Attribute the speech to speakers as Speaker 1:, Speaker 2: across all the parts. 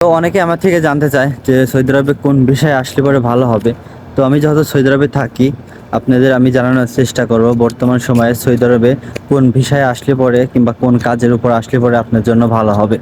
Speaker 1: তো অনেকে আমার থেকে জানতে চায় যে সৌদি আরবে কোন বিষয়ে আসলে পরে ভালো হবে। তো আমি যেহেতু সৌদি আরবে থাকি, আপনাদের আমি জানানোর চেষ্টা করব বর্তমান সময়ে সৌদি আরবে কোন বিষয়ে আসলে পরে কিংবা কোন কাজের উপর আসলে পরে আপনার জন্য ভালো হবে।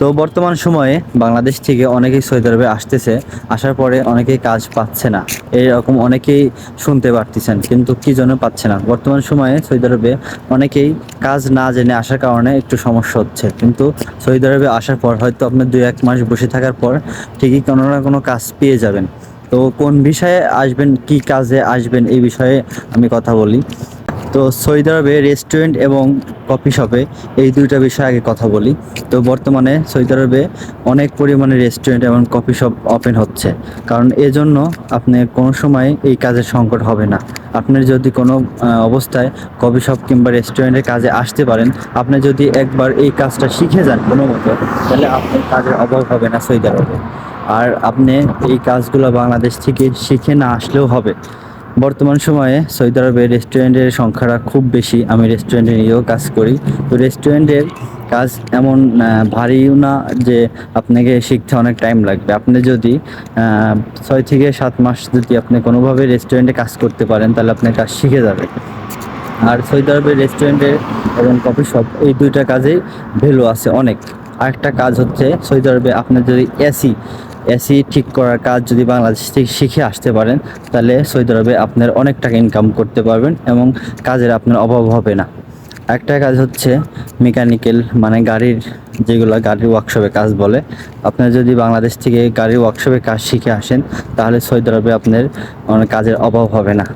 Speaker 1: তো বর্তমান সময়ে বাংলাদেশ থেকে অনেকেই সৌদি আরবে আসতেছে, আসার পরে অনেকেই কাজ পাচ্ছে না। এরকম অনেকেই শুনতে পারতেছেন, কিন্তু কি জন্য পাচ্ছে না। বর্তমান সময়ে সৌদি আরবে অনেকেই কাজ না জেনে আসার কারণে একটু সমস্যা হচ্ছে। কিন্তু সৌদি আরবে আসার পর হয়তো আপনার দুই এক মাস বসে থাকার পর ঠিকই কোনো না কোনো কাজ পেয়ে যাবেন। তো কোন বিষয়ে আসবেন, কি কাজে আসবেন এই বিষয়ে আমি কথা বলি। তো সৌদি আরবে রেস্টুরেন্ট এবং কফি শপে এই দুইটা বিষয়ে আগে কথা বলি। তো বর্তমানে সৌদি আরবে অনেক পরিমাণে রেস্টুরেন্ট এবং কফি শপ ওপেন হচ্ছে। কারণ এজন্য আপনি কোনো সময় এই কাজের সংকট হবে না। আপনি যদি কোনো অবস্থায় কফি শপ কিংবা রেস্টুরেন্টের কাজে আসতে পারেন, আপনি যদি একবার এই কাজটা শিখে যান কোনো মতো, তাহলে আপনার কাজের অভাব হবে না সৌদি আরবে আর আপনি এই কাজগুলো বাংলাদেশ থেকে শিখে না আসলেও হবে। বর্তমান সময়ে সৌদি আরবে রেস্টুরেন্টের সংখ্যাটা খুব বেশি। আমি রেস্টুরেন্টে নিয়েও কাজ করি। তো রেস্টুরেন্টের কাজ এমন ভারীও না যে আপনাকে শিখতে অনেক টাইম লাগবে। আপনি যদি ছয় থেকে সাত মাস যদি আপনি কোনোভাবে রেস্টুরেন্টে কাজ করতে পারেন, তাহলে আপনি কাজ শিখে যাবে। আর সৌদি আরবের রেস্টুরেন্টের এবং কফি শপ এই দুইটা কাজেই ভ্যালু আছে অনেক। আরেকটা কাজ হচ্ছে সৌদি আরবে আপনার যদি এসি এসি ঠিক করার কাজ যদি বাংলাদেশ থেকে শিখে আসতে পারেন, তাহলে সৌদি আরবে আপনার অনেক টাকা ইনকাম করতে পারবেন এবং কাজের আপনার অভাব হবে না। একটা কাজ হচ্ছে মেকানিক্যাল মানে গাড়ির যেগুলো গাড়ির ওয়ার্কশপে কাজ বলে, আপনার যদি বাংলাদেশ থেকে গাড়ির ওয়ার্কশপে কাজ শিখে আসেন, তাহলে সৌদি আরবে আপনার অনেক কাজের অভাব হবে না।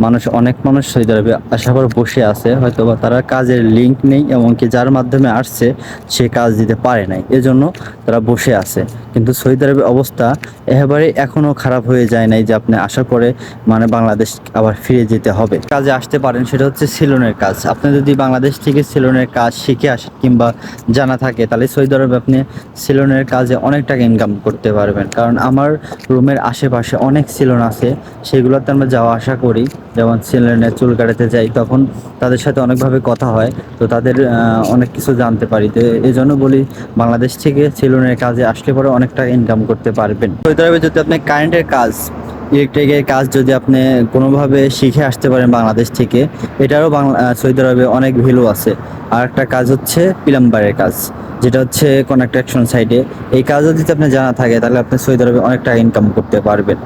Speaker 1: মানুষ, অনেক মানুষ সৌদি আরবে আসার পর বসে আছে হয়তো বা তারা কাজের লিঙ্ক নেই, এমনকি যার মাধ্যমে আসছে, সে কাজ দিতে পারে নাই। এজন্য তারা বসে আছে। কিন্তু সৌদি আরবের অবস্থা একেবারে এখনও খারাপ হয়ে যায় নাই, যে আপনি আসার পরে মানে বাংলাদেশ আবার ফিরে যেতে হবে। কাজে আসতে পারেন, সেটা হচ্ছে সেলুনের কাজ। আপনি যদি বাংলাদেশ থেকে সেলুনের কাজ শিখে আসেন কিংবা জানা থাকে, তাহলে সৌদি আরবে আপনি সেলুনের কাজে অনেক টাকা ইনকাম করতে পারবেন। কারণ আমার রুমের আশেপাশে অনেক সেলুন আছে, সেগুলোতে আমরা যাওয়া আসা করি। যেমন সেলুনে চুল কাটাতে যাই, তখন তাদের সাথে অনেকভাবে কথা হয়। তো তাদের অনেক কিছু জানতে পারি। তো এই জন্য বলি, বাংলাদেশ থেকে সেলুনের কাজে আসলে পরে অনেক টাকা ইনকাম করতে পারবেন। সৌদি আরবে যদি আপনি কারেন্টের কাজ ইলেকট্রিকের কাজ যদি আপনি কোনোভাবে শিখে আসতে পারেন বাংলাদেশ থেকে, এটারও বাংলা সৌদি আরবে অনেক ভ্যালু আছে। আর একটা কাজ হচ্ছে প্লাম্বারের কাজ, যেটা হচ্ছে কনস্ট্রাকশন সাইডে এই কাজও যদি আপনি জানা থাকে, তাহলে আপনি সৌদি আরবে অনেক টাকা ইনকাম করতে পারবেন।